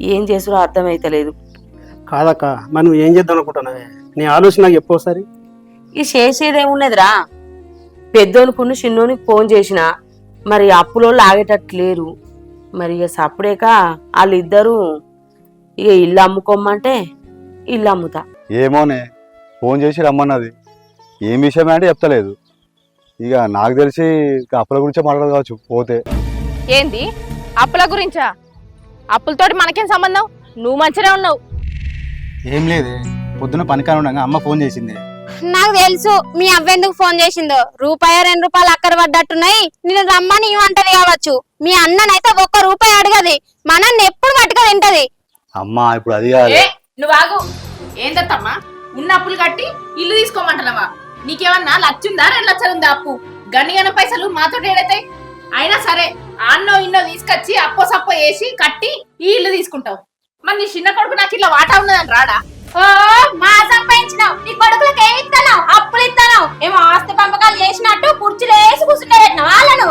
ఏం చేసుడో అర్థమైతలేదు. కాదక్క మరి నువ్వు ఏం చేద్దాం అనుకుంటున్నావే? నీ ఆలోచన నాకు చెప్పు ఒకసారి ఈ చేసేదేమున్నదిరా పెద్దోనుకున్న చిన్నోనికి ఫోన్ చేసిన మరి అప్పులో లాగేటట్టు లేరు. మరి ఇక సప్పుడేక వాళ్ళిద్దరూ ఇక ఇల్లు అమ్ముకోమంటే ఇల్లు అమ్ముతా. ఏమోనే ఫోన్ చేసి రమ్మన్నది. ఏం విషయం అంటే చెప్తలేదు. ఇక నాకు తెలిసి ఇక అప్పుల గురించే మాట్లాడదు కావచ్చు పోతే. ఏంది? అప్పుల గురించా? అప్పులతోటి మనకేం సంబంధం? నువ్వు మంచిగా ఉన్నావు. ఏం లేదే. పొద్దున పనికాని ఉండగా అమ్మ ఫోన్ చేసింది. నాకు తెలుసు మీ అవ్వెందుకు ఫోన్ చేసిందో. రూపాయి రెండు రూపాయలు అక్కడ పడ్డట్టున్నాయి. నేను రమ్మని ఇవ్వంటది కావచ్చు. మీ అన్ననైతే ఒక్క రూపాయి అడగది. మనల్ని ఎప్పుడు పట్టుక తింటది. అమ్మ ఇప్పుడు అది కాదు ఏ నువ్వు ఆగు. ఏందత్తమ్మా ఉన్న అప్పులు కట్టి ఇల్లు తీసుకోమంటున్నావా? నీకేమన్నా లచ్చుందా? రెండు లక్షలు ఉందా అప్పు గన్నిగన పైసలు మాతో ఏడైతాయి? అయినా సరే అన్నో ఇన్నో తీసుకొచ్చి అప్పో సప్పో వేసి కట్టి ఈ ఇల్లు తీసుకుంటావు. మరి నీ చిన్న కొడుకు నాకు ఇట్లా వాటా ఉన్నదని రాడా? ఓ మా సంపాదించినావు. నీ కొడుకులకు ఏమి ఇస్తాను అప్పులు ఇస్తాను ఏమో ఆస్తి పంపకాలు చేసినట్టు కుర్చీలు వేసి కూర్చుంటే వాళ్ళను?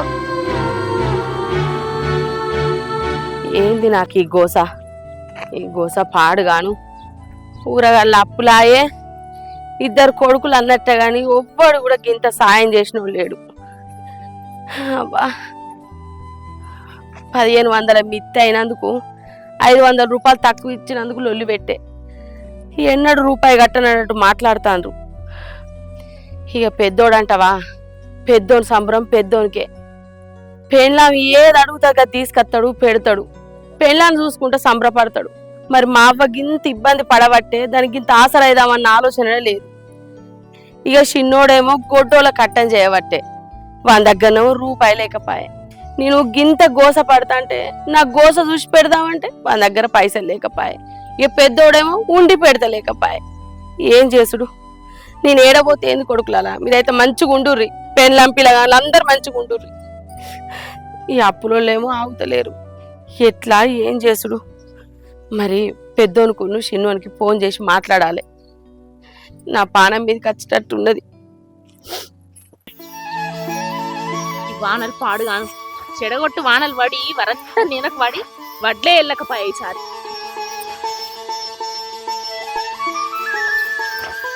ఏంది నాకు ఈ గోస? ఈ గోస పాడుగాను. ఊరగాళ్ళ అప్పులాయే. ఇద్దరు కొడుకులు అన్నట్టే కానీ ఒవ్వడు కూడా గింత సాయం చేసిన లేడు. పదిహేను వందల మిత్తి అయినందుకు ఐదు వందల రూపాయలు తక్కువ ఇచ్చినందుకు లొల్లి పెట్టే. ఎన్నడు రూపాయి కట్టనట్టు మాట్లాడుతాండ్రు. ఇక పెద్దోడంటవా? పెద్దోని సంబరం పెద్దోనికే. పెళ్ళాం ఏది అడుగుతాక తీసుకొస్తాడు పెడతాడు. పెళ్ళాన్ని చూసుకుంటే సంబరపడతాడు. మరి మా అవ్వ గింత ఇబ్బంది పడబట్టే దానికి ఇంత ఆసరైదామన్న ఆలోచన లేదు. ఇక చిన్నోడేమో గొడ్డోల కట్టం చేయబట్టే. వాని దగ్గరనేమో రూపాయి లేకపాయే. నేను గింత గోస పడతా అంటే నా గోస చూసి పెడదామంటే వాని దగ్గర పైసలు లేకపాయే. ఇక పెద్దోడేమో ఉండి పెడతలేకపాయే. ఏం చేసుడు? నేను ఏడబోతే ఏంది కొడుకులలా? మీరైతే మంచిగా ఉండుర్రి. పెన్లంపిల కానీ అందరు మంచిగా ఉండుర్రి. ఈ అప్పులోళ్ళేమో ఆగుతలేరు. ఎట్లా ఏం చేసుడు? మరి పెద్దోనుకును చిన్నోనికి ఫోన్ చేసి మాట్లాడాలి. నా పానం మీదకి వచ్చేటట్టు ఉన్నది. వానలు పాడుగాను. చెడగొట్టు వానలు పడి వరంతా నేనకు పడి వడ్లే వెళ్ళకపోయాయి ఈసారి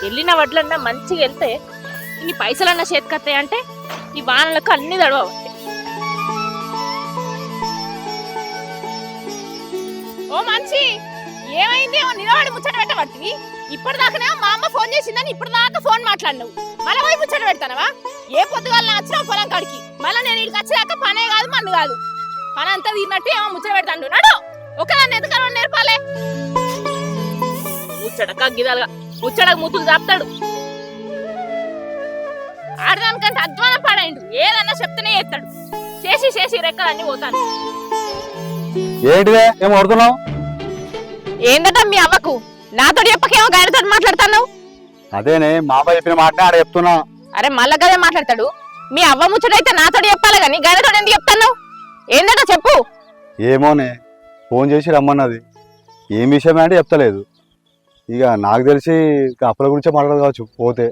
వెళ్ళిన వడ్లన్నా మంచిగా వెళ్తే ఇన్ని పైసలన్నా చేతికత్తాయి అంటే ఈ వానలకు అన్ని తడవండి ఓ మంచి ఏమైంది? ఏమో నిలబడి ముచ్చట పెట్టబట్టి ఇప్పటిదాకానే మా అమ్మ ఫోన్ చేసిందని ఇప్పటిదాకా ఫోన్ మాట్లాడినావు. మళ్ళీ పోయి ముచ్చట పెడతానవా? ఏ పొద్దుగాల వచ్చినావు పొలం కాడికి. మళ్ళీ నేను ఇక్కడికి వచ్చాక పనే కాదు మన్ను కాదు. పని అంతా తీరినట్టు ఏమో ముచ్చట పెడతాను నాడు! ఒకదాన్ని ఎందుకన్నా నేర్పాలే? ముచ్చట కగ్గిదాలుగా ముచ్చటకు ముతులు చాపుతాడు ఆడదానికంటే అధ్వాన పాడైండు. ఏదన్నా చెప్తేనే చేస్తాడు. చేసి చేసి రెక్కలన్నీ పోతాను. ఏంటిదే? ఏం ఏందట మీ అవ్వకు? నాతో చెప్పకేమో గాయనతో మాట్లాడతాను అదేనే మా అబ్బాయి చెప్పిన మాట ఆడ చెప్తున్నా. అరే మళ్ళా కదే మాట్లాడతాడు? మీ అవ్వ ముచ్చటైతే నాతో చెప్పాలి కానీ గాయనతో ఎందుకు చెప్తాను ఏందట చెప్పు. ఏమోనే ఫోన్ చేసి రమ్మన్నది. ఏం విషయం అంటే చెప్తలేదు. ఇక నాకు తెలిసి ఇక అప్పుల గురించే మాట్లాడదు కావచ్చు పోతే.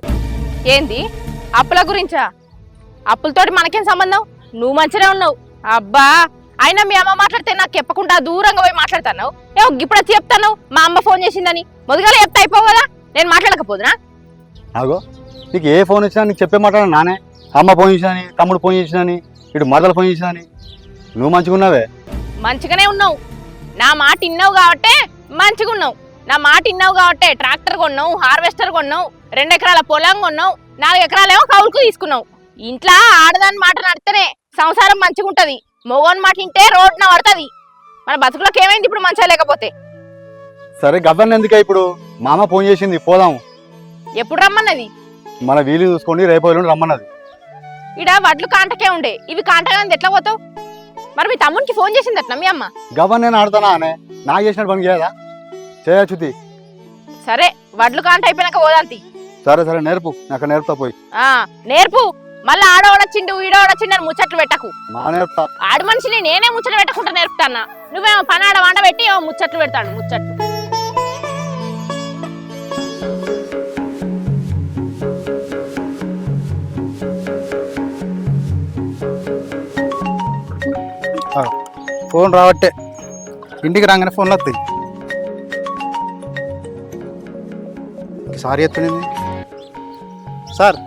ఏంది? అప్పుల గురించా? అప్పులతోటి మనకేం సంబంధం? నువ్వు మంచిగా ఉన్నావు. అబ్బా! అయినా మీ అమ్మ మాట్లాడితే నాకు చెప్పకుండా దూరంగా పోయి మాట్లాడతాను ఏ ఇప్పుడు వచ్చి చెప్తాను మా అమ్మ ఫోన్ చేసిందని. మొదగల చెప్తా అయిపోవు కదా? నేను మాట్లాడకపోదునా? ఆగో నీకు ఏ ఫోన్ వచ్చినా నీకు చెప్పే మాట్లాడ నానే. అమ్మ ఫోన్ చేసినని తమ్ముడు ఫోన్ చేసినని ఇటు మరదలు ఫోన్ చేసినని నువ్వు మంచిగా ఉన్నావే మంచిగానే ఉన్నావు. నా మాట ఇన్నావు కాబట్టే మంచిగా ఉన్నావు నా మాట ఇన్నావు కాబట్టే ట్రాక్టర్ కొన్నావు హార్వెస్టర్ కొన్నావు రెండు ఎకరాల పొలం కొన్నావు నాలుగు ఎకరాలేమో కౌలుకు తీసుకున్నావు. ఇంట్లో ఆడదాని మాట నడితేనే సంసారం మంచిగా ఉంటది మొగోని మాట ఇంటే రోడ్న పడుతుంది. మన బతుకులకు ఏమైంది ఇప్పుడు మంచిగా లేకపోతే? సరే గవర్న ఎందుకే ఇప్పుడు? మా అమ్మ ఫోన్ చేసింది పోదాం ఎప్పుడు రమ్మన్నది? మన వీలు చూసుకోండి రేపు ఎల్లుండి రమ్మన్నది. ఇడ వడ్లు కాంటకే ఉండే. ఇవి కాంటగా ఎట్లా పోతావు? మరి మీ తమ్మునికి ఫోన్ చేసింది అట్లా మీ అమ్మ? గవర్న నేను ఆడుతానా అనే? నాకు చేసినట్టు పని చేయదా? చేయచ్చుది సరే వడ్లు కాంట అయిపోయినాక పోదాంతి సరే సరే నేర్పు. నాకు నేర్పుతా పోయి. ఆ నేర్పు. మళ్ళీ ఆడవడొచ్చిండు ఈడవడొచ్చిండు అని ముచ్చట్లు పెట్టకు. ఆడు మనిషిని నేనే ముచ్చట పెట్టకుండా నేర్పుతానా నువ్వేమో పని ఆడ వండ పెట్టి ఏమో ముచ్చట్లు. పెడతాడు ముచ్చట్లు ఫోన్ రావట్టే. ఇంటికి రాగానే ఫోన్లు వస్తాయి. సారీ ఎత్తునింది. సార్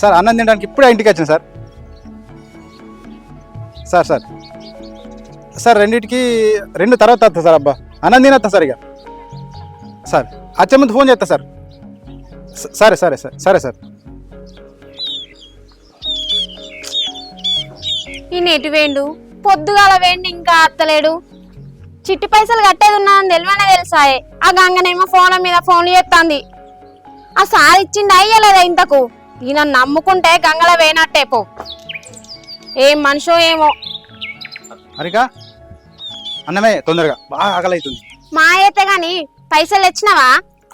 సార్ అన్నం తినడానికి ఇప్పుడే ఇంటికి వచ్చాను సార్. Sir sir. సార్ రెండింటికి రెండు తర్వాత వస్తా సార్ అబ్బా. అన్నం తినేస్తా సార్ ఇక. సార్ వచ్చే ముందు ఫోన్ చేస్తా సార్. సరే సరే సార్ సరే సార్. ఈ నెటి వేండు పొద్దుగాల వేండి ఇంకా అత్తలేడు. చిట్టి పైసలు కట్టేది ఉన్నానని తెలివనే తెలుసాయే. ఆ గంగనేమో ఫోన్ల మీద ఫోన్లు చేస్తాంది ఆ సార్ ఇచ్చింది అయ్యలేదా ఇంతకు? ఈయన నమ్ముకుంటే గంగల వేయనట్టే పో. ఏం మనిషో ఏమో. హరిక అన్నమే తొందరగా బాగా ఆకలి అవుతుంది మా అయితే గాని పైసలు తెచ్చినావా?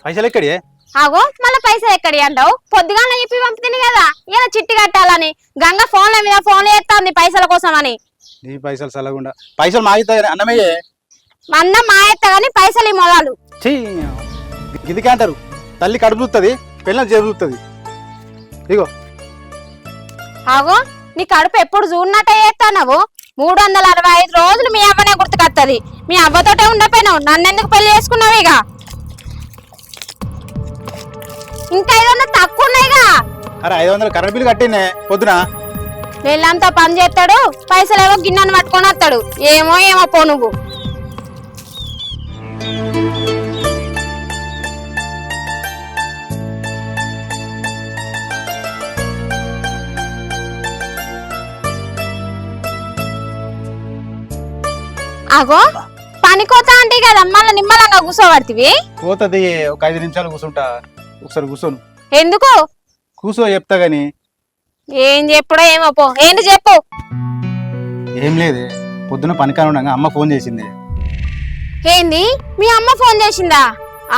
పైసలు ఎక్కడి ఆగో మళ్ళీ పైసలు ఎక్కడి అంటావు? పొద్దుగాల చెప్పి పంపుతుంది కదా ఈయన చిట్టి కట్టాలని. గంగ ఫోన్ల మీద ఫోన్లు చేస్తాంది పైసల కోసం అని నీ పైసలు చల్లకుండా పైసలు మాగితే అన్నమయ్యే? అన్న మా ఎత్త గాని పైసలు ఈ మొదలు గిదికే అంటారు. తల్లి కడుపు చూస్తుంది పిల్లలు జరుగుతుంది ఇగో. ఆగో నీ కడుపు ఎప్పుడు చూడనట్టే చేస్తానవు? మూడు వందల అరవై ఐదు రోజులు మీ అవ్వనే గుర్తుకొత్తది. మీ అవ్వతోటే ఉండపోయినావు. నన్ను ఎందుకు పెళ్ళి చేసుకున్నావు ఇక ఇంకా ఏదన్నా తక్కువ ఉన్నాయిగా? అరే ఐదు వందలు కరెంట్ బిల్లు కట్టినే పొద్దున? వీళ్ళంతా పని చేస్తాడు పైసలేమో గిన్నెను పట్టుకొని వస్తాడు ఏమో ఏమో పో నువ్వు అగో పనికోతా అంటే కదా మళ్ళీ నిమ్మలంగా కూర్చోబడుతుంది పోతుంది ఒక ఐదు నిమిషాలు కూర్చుంటా ఒకసారి కూర్చోను ఎందుకు? కూర్చో చెప్తా గాని. ఏం చెప్పుడో ఏమో పో ఏంటి చెప్పు. ఏం లేదే పొద్దున పనికాని ఉండగా అమ్మ ఫోన్ చేసింది. ఏంది? మీ అమ్మ ఫోన్ చేసిందా?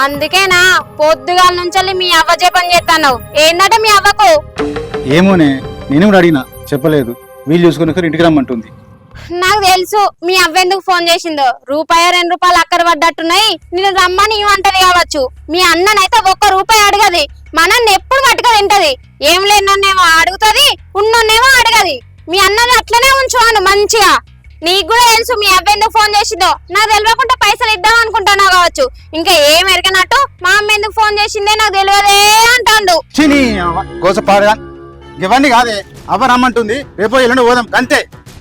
అందుకేనా పొద్దుగాల నుంచి మీ అవ్వ చెప్పని చేస్తాను ఏందట మీ అవ్వకు? ఏమోనే నేను కూడా అడిగినా చెప్పలేదు. వీళ్ళు చూసుకుని ఇంటికి రమ్మంటుంది. నాకు తెలుసు మీ అవ్వ ఎందుకు ఫోన్ చేసిందో. రూపాయ రెండు రూపాయలు అక్కడ పడ్డట్టున్నాయి. నేను రమ్మని ఇవ్వంటది కావచ్చు. మీ అన్ననైతే ఒక్క రూపాయి అడగది. మనల్ని ఎప్పుడు మట్టుగా తింటది. ఏం లేనన్నేమో అడుగుతుంది ఉన్నోన్నేమో అడగది. మీ అన్నని అట్లనే ఉంచువాను మంచిగా. నీకు కూడా తెలుసు మీ అవ్వెందుకు ఫోన్ చేసిందో. నాకు తెలియకుండా పైసలు ఇద్దాం అనుకుంటున్నా కావచ్చు. ఇంకా ఏం ఎరగనట్టు మా అమ్మ ఎందుకు ఫోన్ చేసిందే నాకు తెలియదే అంటాండు. ఇవన్నీ కాదే. అవ్వ రమ్మంటుంది. రేపు ఎల్లుండి పోదాం. అంతే.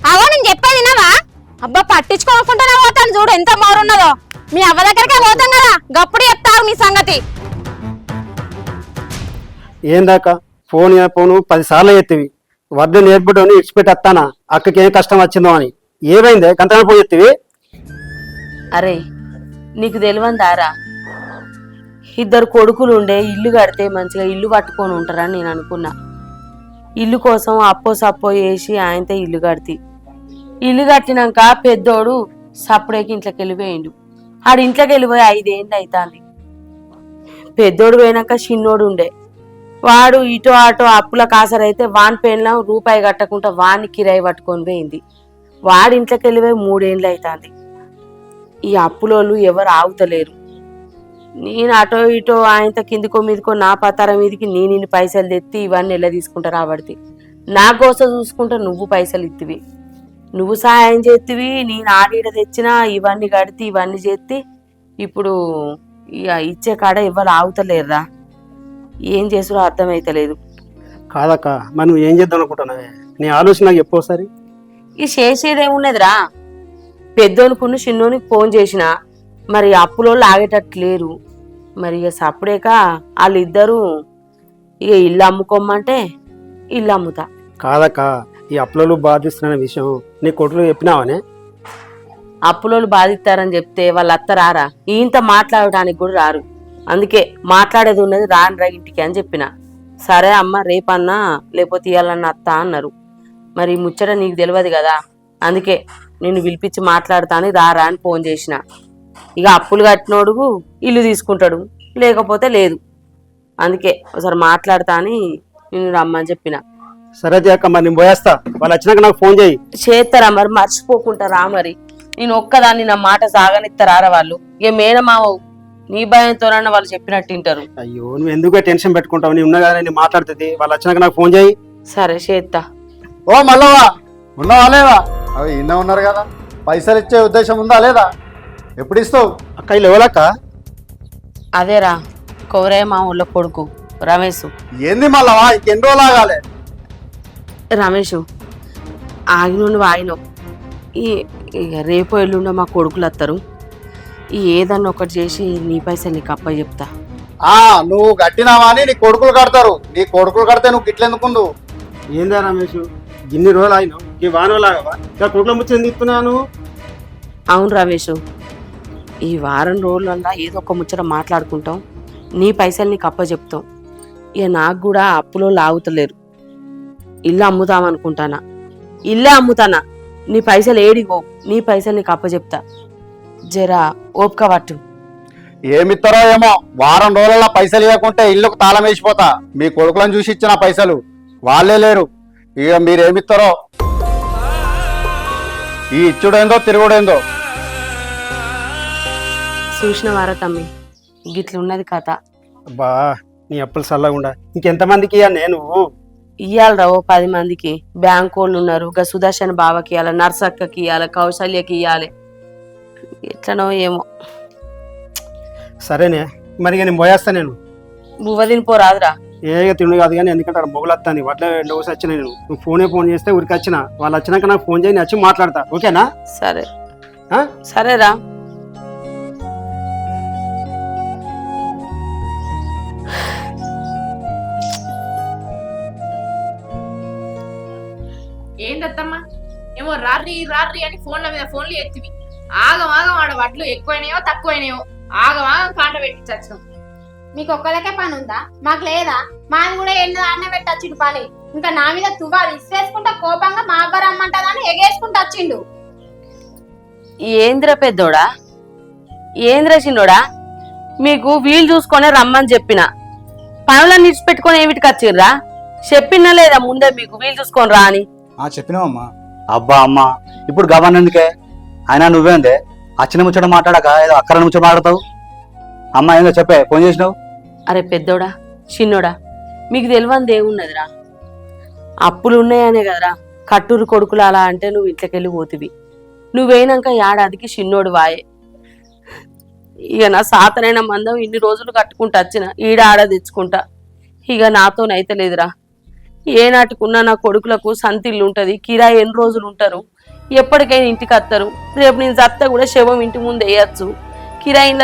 అవో నేను చెప్పేది వినవా? అబ్బా పట్టించుకోకుండానే పోతాను చూడు ఎంత మోరున్నదో. మీ అవ్వ దగ్గరకే పోతాం కదా గప్పుడు చెప్తారు మీ సంగతి. ఏందాక? ఫోన్ ఫోను పదిసార్లు ఎత్తివి. వద్దు నేర్పుడని ఇడిచిపెట్టి వస్తానా అక్కకి ఏం కష్టం వచ్చిందో అని. ఏమైంది? గంటనే పోయి ఎత్తివి? అరే నీకు తెలియందారా ఇద్దరు కొడుకులు ఉండే ఇల్లు కడితే మంచిగా ఇల్లు పట్టుకొని ఉంటారని నేను అనుకున్నా. ఇల్లు కోసం అప్పో సప్పో వేసి ఆయనతో ఇల్లు కడితి. ఇల్లు కట్టినాక పెద్దోడు సప్పుడేకి ఇంట్లోకి వెళ్ళిపోయిండు. ఆడు ఇంట్లోకి వెళ్ళిపోయి ఐదేళ్ళు అవుతాంది పెద్దోడు పోయినాక చిన్నోడు ఉండే. వాడు ఇటో అటో అప్పుల కాసరైతే వాని పేర్ల రూపాయి కట్టకుండా వాని కిరాయి పట్టుకొని పోయింది. వాడి ఇంట్లోకి వెళ్ళిపోయి మూడేళ్ళు అవుతుంది ఈ అప్పులోళ్ళు ఎవరు ఆగుతలేరు. నేను అటో ఇటో ఆయనతో కిందికో మీదకో నా పతార మీదకి నేను ఇన్ని పైసలు తెత్తి ఇవన్నీ ఎలా తీసుకుంటా రాబడితే? నా కోసం చూసుకుంటా నువ్వు పైసలు ఇత్తివి. నువ్వు సహాయం చేతివి నేను ఆడీడ తెచ్చినా ఇవన్నీ కడితే ఇవన్నీ చేతి ఇప్పుడు ఇచ్చే కాడ ఎవరు ఆగుతలేరురా. ఏం చేసుడో అర్థమైతలేదు. కాదక్క నువ్వు ఏం చేద్దాం అనుకుంటున్నావే? నీ ఆలోచన నాకు చెప్పు ఒకసారి. ఈ చేసేదేమున్నదిరా. పెద్దోనుకున్న చిన్నోనికి ఫోన్ చేసిన మరి అప్పులోళ్ళు ఆగేటట్టు లేరు. మరి ఇక సప్పుడేక వాళ్ళిద్దరూ ఇక ఇల్లు అమ్ముకోమంటే ఇల్లు అమ్ముతా. కాదక్క ఈ అప్పులలో బాధిస్తున్న విషయం నీ కొడుకు చెప్పినావనే? అప్పులోళ్ళు బాధిస్తారని చెప్తే వాళ్ళు అత్తరారా ఇంత మాట్లాడటానికి కూడా రారు. అందుకే మాట్లాడేది ఉన్నది రాను రా ఇంటికి అని చెప్పిన. సరే అమ్మ రేపన్నా లేకపోతే ఇవ్వాలన్న అత్త అన్నారు. మరి ముచ్చట నీకు తెలియదు కదా? అందుకే నిన్ను పిలిపించి మాట్లాడతాను రారా అని ఫోన్ చేసిన. ఇక అప్పులు కట్టినోడు ఇల్లు తీసుకుంటాడు. లేకపోతే లేదు. అందుకే ఒకసారి మాట్లాడతా అని నిన్ను రమ్మని చెప్పిన. సరే అక్క మరి నేను పోయేస్తా. వాళ్ళు వచ్చినాక నాకు ఫోన్ చేయి. చేస్తారా మరి? మర్చిపోకుంటారా మరి. నేను ఒక్కదాన్ని నా మాట సాగనిస్తారా వాళ్ళు? ఇక మేనమావవు నీ భయంతోనన్నా వాళ్ళు చెప్పినట్టు వింటారు. అయ్యో నువ్వు ఎందుకు టెన్షన్ పెట్టుకుంటావు? నేను ఉన్నా కదా నేను మాట్లాడుతుంది. వాళ్ళు వచ్చినాక నాకు ఫోన్ చేయి. సరే చేత్తా. ఓ మల్లవా ఉన్నావా లేవా? అవి ఇన్న ఉన్నారు కదా. పైసలు ఇచ్చే ఉద్దేశం ఉందా లేదా? ఎప్పుడు ఇస్తావు? అక్క వీళ్ళు ఎవరక్క అదేరా కౌరయ్య మా ఊళ్ళో కొడుకు రమేష్ ఏంది మళ్ళా ఎన్ని రోజులు ఆగాలి? రమేష్ ఆగిన ఆగినావు ఈ రేపు ఎల్లుండో మా కొడుకులు వస్తారు ఈ ఏదన్నా ఒకటి చేసి నీ పైసలు నీకు అప్ప చెప్తా. ఆ నువ్వు కట్టినావా అని నీ కొడుకులు కడతారు. నీ కొడుకులు కడితే నువ్వు గిట్లెందుకుండు ఏందా రమేష్? ఇన్ని రోజులు అయినావు ఈ వానలాగా ఇంకా కుట్ల ముచ్చని తీస్తున్నాను అవును రమేష్. ఈ వారం రోజులల్లా ఏదో ఒక ముచ్చట మాట్లాడుకుంటాం. నీ పైసలు నీకు అప్ప చెప్తాం. ఇక నాకు కూడా అప్పులో లాగుతలేరు. ఇల్లు అమ్ముదాం అనుకుంటానా ఇల్లే అమ్ముతానా? నీ పైసలు ఏడిగో నీ పైసలు నీకు అప్ప చెప్తా జరా ఓపిక పట్టు. ఏమిస్తారో ఏమో వారం రోజుల పైసలు ఇవ్వకుంటే ఇల్లుకు తాళం వేసిపోతా. మీ కొడుకులను చూసి ఇచ్చిన పైసలు వాళ్ళే లేరు. ఇక మీరేమిస్తారో ఈ ఇచ్చుడేందో తిరుగుడేందో? చూసిన వారా తమ్మి గిట్లున్నది కథ. అబ్బా నీ అప్పులు చల్లకుండా ఇంకెంతమందికి ఇయ్యా నేను? ఇయ్యాలరా ఓ పది మందికి. బ్యాంక్ వాళ్ళు ఉన్నారు. ఇంకా సుదర్శన్ బావకి ఇవ్వాలి నర్సక్కకి ఇవ్వాలి కౌశల్యకి ఇవ్వాలి ఎట్లనో ఏమో. సరేనే మరి ఇక నేను పోయేస్తా నేను. బువ్వ తినిపోరాదురా ఏగా తిండి కాదు కానీ ఎందుకంటే అక్కడ వస్తాను వడ్ల డోస్ వచ్చిన నేను. నువ్వు ఫోనే ఫోన్ చేస్తే ఊరికి వచ్చిన. వాళ్ళు వచ్చినాక నాకు ఫోన్ చేయి నేను వచ్చి మాట్లాడతా. ఓకేనా? సరే. ఆ? ఏందత్తమ్మా ఏమో రాత్రి రాత్రి అని ఫోన్ల మీద ఫోన్లు ఎత్తివి. ఆగం ఆగం ఆడ వడ్లు ఎక్కువైనాయో తక్కువైనాయో. ఆగం ఆగం కాంట పెట్టించచ్చు మీకు ఒక్కలకే పని ఉందా? మాకు లేదా? మాది కూడా ఎన్నో అన్న పెట్టచ్చిండు పని. ఇంకా నా మీద తువ్వాలు ఇసేసుకుంటా కోపంగా మా అవ్వ రమ్మంటదని ఎగేసుకుంటూ వచ్చిండు. ఏంద్ర పెద్దోడా? ఏంద్ర చిన్నోడా? మీకు వీలు చూసుకొని రమ్మని చెప్పిన. పనులను నిడిచిపెట్టుకొని ఏమిటికి వచ్చిర్రా? చెప్పినా లేదా ముందే మీకు వీలు చూసుకొని రా అని. చెప్పినావమ్మా. అబ్బా అమ్మ. ఇప్పుడు గవర్న ఎందుకే? అయినా నువ్వేందే? అచ్చిన ముచ్చట మాట్లాడక ఏదో అక్కర ముచ్చట మాట్లాడతావు? అమ్మ ఏందో చెప్పే ఫోన్ చేసినావు? అరే పెద్దోడా చిన్నోడా మీకు తెలియంది ఏమున్నదిరా? అప్పులు ఉన్నాయనే కదరా కట్టూరు కొడుకులు అలా అంటే నువ్వు ఇంట్లోకెళ్ళి పోతివి. నువ్వేనాక ఏడాదికి చిన్నోడు వాయే. ఇక నా సాతనైన మందం ఇన్ని రోజులు కట్టుకుంటా వచ్చిన ఈడ ఆడ తెచ్చుకుంటా. ఇక నాతోనైతే లేదురా. ఏ నా కొడుకులకు సంతిల్లు ఉంటుంది కిరాయి ఎన్ని రోజులు ఉంటారు ఎప్పటికైనా ఇంటికి వస్తారు రేపు నేను చత్త కూడా శవం ఇంటి ముందు వేయచ్చు. కిరాయి ఇళ్ళ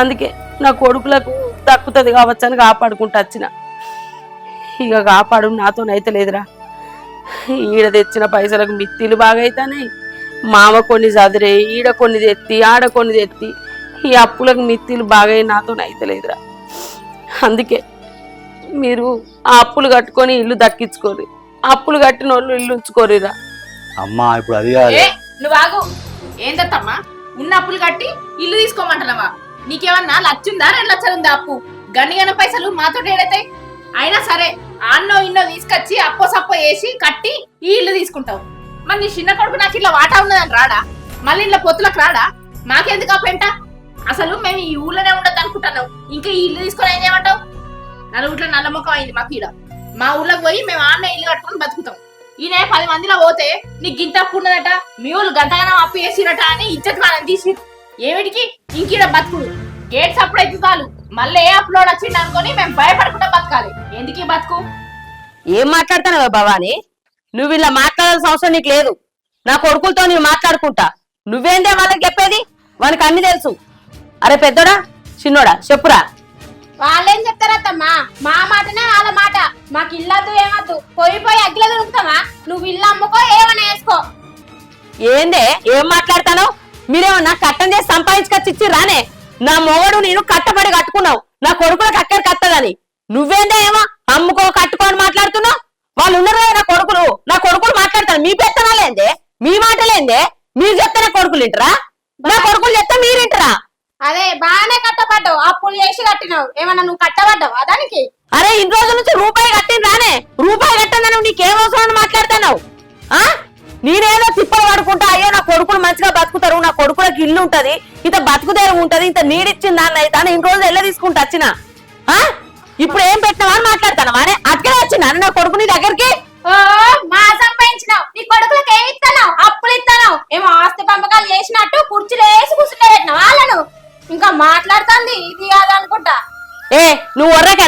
అందుకే నా కొడుకులకు తక్కుతుంది కావచ్చు అని కాపాడుకుంటూ వచ్చిన. ఇక కాపాడు నాతోనైతే లేదురా. ఈడ తెచ్చిన పైసలకు మిత్తిలు బాగా అవుతాయి మామ కొన్ని చదిరే ఈడ కొన్ని తెత్తి ఆడ కొన్ని తెత్తి ఈ అప్పులకు మిత్తిలు బాగా నాతోనైతే లేదురా. అందుకే మీరు ఆ అప్పులు కట్టుకొని ఇల్లు దక్కించుకోరు. అప్పులు కట్టిన వాళ్ళు ఇల్లు ఉంచుకోరిరా. అమ్మా ఇప్పుడు అది కాదు ఏ నువ్వు ఆగు. ఏందత్తమ్మా ఉన్న అప్పులు కట్టి ఇల్లు తీసుకోమంటున్నావా? నీకేమన్నా లచ్చుందా? రెండు లక్షలు ఉందా అప్పు? గన్నిగన పైసలు మాతో ఏడైతాయి? అయినా సరే అన్నో ఇన్నో తీసుకొచ్చి అప్పో సప్పో వేసి కట్టి ఈ ఇల్లు తీసుకుంటావు. మరి నీ చిన్న కొడుకు నాకు ఇట్లా వాటా ఉన్నదని రాడా? మళ్ళీ ఇంట్లో పొత్తులకు రాడా? మాకెందుకు ఆ పెంట? అసలు మేము ఈ ఊళ్ళోనే ఉండదు అనుకుంటున్నావు ఇంకా ఈ ఇల్లు తీసుకొని ఏం చేయమంటావు? నలుగుట్లో నల్ల ముఖం అయింది మాకు ఈడ మా ఊళ్ళోకి పోయి మేము ఆన్లైన్ ఇల్లు కట్టుకొని బతుకుతాం. ఈయన పది మందిలో పోతే నీకు గింత అప్పు ఉన్నదట మీ ఊళ్ళు గంటగానం అప్పు చేసిరట అని ఇజ్జత్ మనం తీసి ఏమిటికి? ఇంకీడ బతుకుడు. గేట్స్ అప్పుడు అయితే చాలు మళ్ళీ ఏ అప్లోడ్ వచ్చిండు అనుకొని మేము భయపడకుండా బతకాలి. ఎందుకు ఈ బతుకు? ఏం మాట్లాడుతున్నావే భవాని? నువ్వు ఇలా మాట్లాడాల్సిన అవసరం నీకు లేదు. నా కొడుకులతో నేను మాట్లాడుకుంటా. నువ్వేందే వాళ్ళకి చెప్పేది? వానికి అన్ని తెలుసు. అరే పెద్దోడా చిన్నోడా చెప్పురా. వాళ్ళేం చెప్తారత్తమ్మా? మా మాటనే వాళ్ళ మాట. మాకు ఇల్లద్దు ఏమద్దు. పోయి పోయి అగ్గిలో దొరుకుతామా నువ్వు ఇల్లు అమ్ముకో ఏమైనా వేసుకో. ఏందే? ఏం మాట్లాడతానో? మీరేమన్నా కట్టం చేసి సంపాదించుకొచ్చి ఇచ్చి రానే? నా మొగడు నేను కట్టబడి కట్టుకున్నావు. నా కొడుకులకు అక్కడ కట్టదని నువ్వేందే ఏమో అమ్ముకో కట్టుకొని మాట్లాడుతున్నావు? వాళ్ళు ఉన్నారు కదా నా కొడుకులు. నా కొడుకులు మాట్లాడతారు. మీ పెత్తనాలేందే? మీ మాటలేందే? మీరు చెప్తే కొడుకులు వింటరా? నా కొడుకులు చెప్తే మీరు వింటరా? అదే బాగానే కట్టబడ్డావు. అప్పులు చేసి కట్టినావు. ఏమన్నా నువ్వు కట్టబడ్డావు దానికి? అరే ఇన్ని రోజుల నుంచి రూపాయి కట్టిన రానే. రూపాయి కట్టందని నీకేం అవసరం అని మాట్లాడుతున్నావు? ఆ? నేనేదో తిప్పలు పడుకుంటా అయ్యో నా కొడుకులు మంచిగా బతుకుతారు నా కొడుకులకు ఇల్లు ఉంటది ఇంత బతుకుదేరు ఉంటది ఇంత నీడిచ్చింది దాన్ని అయితే అని ఇన్ని రోజులు ఎల్ల తీసుకుంటా వచ్చిన. ఆ? ఇప్పుడు ఏం పెట్టినావా అని మాట్లాడతాను అనే అక్కడే వచ్చిన. నా కొడుకు నీ దగ్గరికి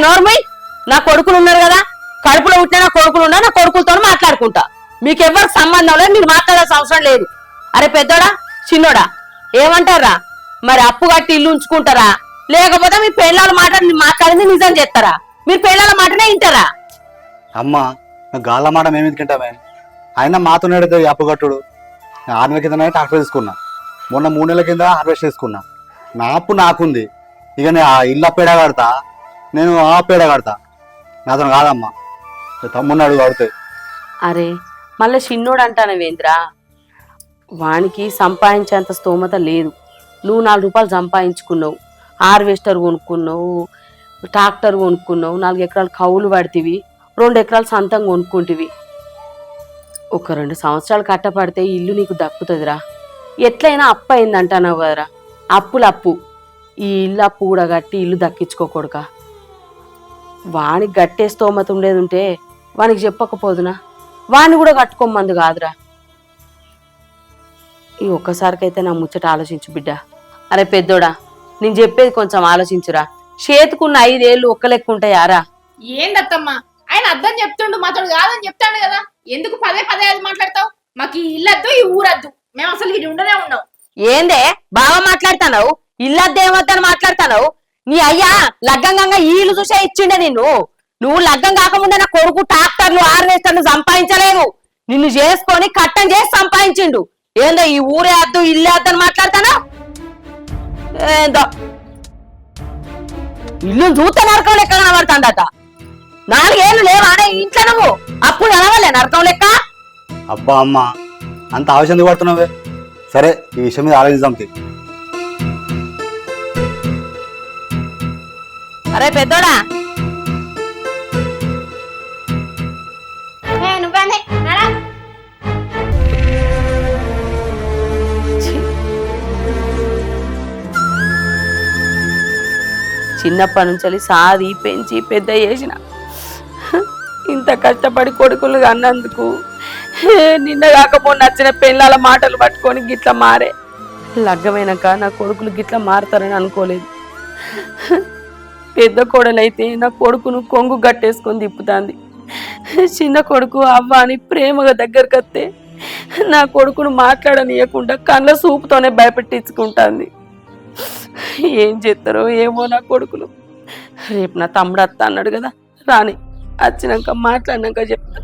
నోర్మయ్ నా కొడుకులు ఉన్నారు కదా. కడుపులో పుట్టిన నా కొడుకులు ఉన్నా నా కొడుకులతో మాట్లాడుకుంటా. మీకెవ్వరికి సంబంధం లేదు మీరు మాట్లాడాల్సిన అవసరం లేదు. అరే పెద్దోడా చిన్నోడా ఏమంటారా? మరి అప్పు కట్టి ఇల్లు ఉంచుకుంటారా? లేకపోతే మీ పెళ్ళాల మాట మాట్లాడింది నిజం చేస్తారా మీరు పెళ్ళాల మాటనే వింటారా? అమ్మా నాకు గాళ్ళ మాట మేము ఎందుకంటామే ఆయన మాతో అప్పు కట్టుడు. ఆరు నెలల కింద ట్రాక్టర్ తీసుకున్నా. మొన్న మూడు నెలల కింద హార్వెస్ట్ చేసుకున్నా. నా అప్పు నాకుంది. ఇక నేను ఆ ఇల్లు అప్పేడా కడతా నేను ఆ పేడ కడతా. అతను కాదమ్మా. తమ్మున్నాడు కడితే అరే మళ్ళీ చిన్నోడు అంటానవేంద్రా వానికి సంపాదించేంత స్తోమత లేదు. నువ్వు నాలుగు రూపాయలు సంపాదించుకున్నావు. హార్వెస్టర్ కొనుక్కున్నావు ట్రాక్టర్ కొనుక్కున్నావు నాలుగు ఎకరాలు కౌలు పడితివి రెండు ఎకరాలు సొంతంగా కొనుక్కుంటివి. ఒక రెండు సంవత్సరాలు కట్టపడితే ఇల్లు నీకు దక్కుతుందిరా. ఎట్లయినా అప్పు అయిందంటావు కదరా. అప్పులు అప్పు ఈ ఇల్లు అప్పు కూడా కట్టి ఇల్లు దక్కించుకోకూడక వానికి గట్టే స్తోమత ఉండేది ఉంటే వానికి చెప్పకపోదునా? వాణ్ణి కూడా కట్టుకోమంది కాదురా. ఈ ఒక్కసారికైతే నా ముచ్చట ఆలోచించు బిడ్డ. అరే పెద్దోడా నేను చెప్పేది కొంచెం ఆలోచించురా. చేతుకున్న ఐదేళ్ళు ఒక్క లెక్క ఉంటాయారా? ఏందత్తమ్మా? ఆయన అర్థం చెప్తుండు మాతోడు కాదని చెప్తాడు కదా. ఎందుకు పదే పదే అది మాట్లాడతావు? మాకు ఈ ఇల్లద్దు ఈ ఊరద్దు. మేము అసలు ఇది ఉండనే ఉన్నాం. ఏందే? బాగా మాట్లాడతావు ఇల్లద్దేమొద్దని మాట్లాడతావు నీ అయ్యా లగ్గంగా ఈలు చూసే ఇచ్చిండే నిన్ను. నువ్వు లగ్గం కాకముందే నా కొడుకు ట్రాక్టర్లు ఆర్వేస్టర్లు సంపాదించలేవు నిన్ను చేసుకొని కట్టం చేసి సంపాదించిండు. ఏందో ఈ ఊరే అద్దు ఇల్లే అద్దని మాట్లాడతానా? ఏందో? ఇల్లు చూస్తే నరకం లెక్క కనబడుతుందట. నాలుగేళ్ళు లేవానే ఇంట్లో నువ్వు. అప్పుడు కనవలే నరకం లెక్క? అబ్బా అమ్మ అంత ఆవేశం పడుతున్నావే? సరే ఈ విషయం మీద ఆలోచిద్దాం అరే పెద్దోడా. చిన్నప్పటి నుంచి సాది పెంచి పెద్ద చేసిన. ఇంత కష్టపడి కొడుకులు అన్నందుకు నిన్న కాకపోతే నచ్చిన పెళ్ళాల మాటలు పట్టుకొని గిట్ల మారే. లగ్గమైనాక నా కొడుకులు గిట్ల మారుతారని అనుకోలేదు. పెద్ద కోడలైతే నా కొడుకును కొంగు గట్టేసుకొని తిప్పుతాంది. చిన్న కొడుకు అవ్వ అని ప్రేమగా దగ్గరకు వస్తే నా కొడుకును మాట్లాడనీయకుండా కళ్ళ సూపుతోనే భయపెట్టించుకుంటాంది. ఏం చేస్తారో ఏమో నా కొడుకులు. రేపు నా తమ్ముడు అత్త అన్నాడు కదా రాని. వచ్చినాక మాట్లాడినాక చెప్తా.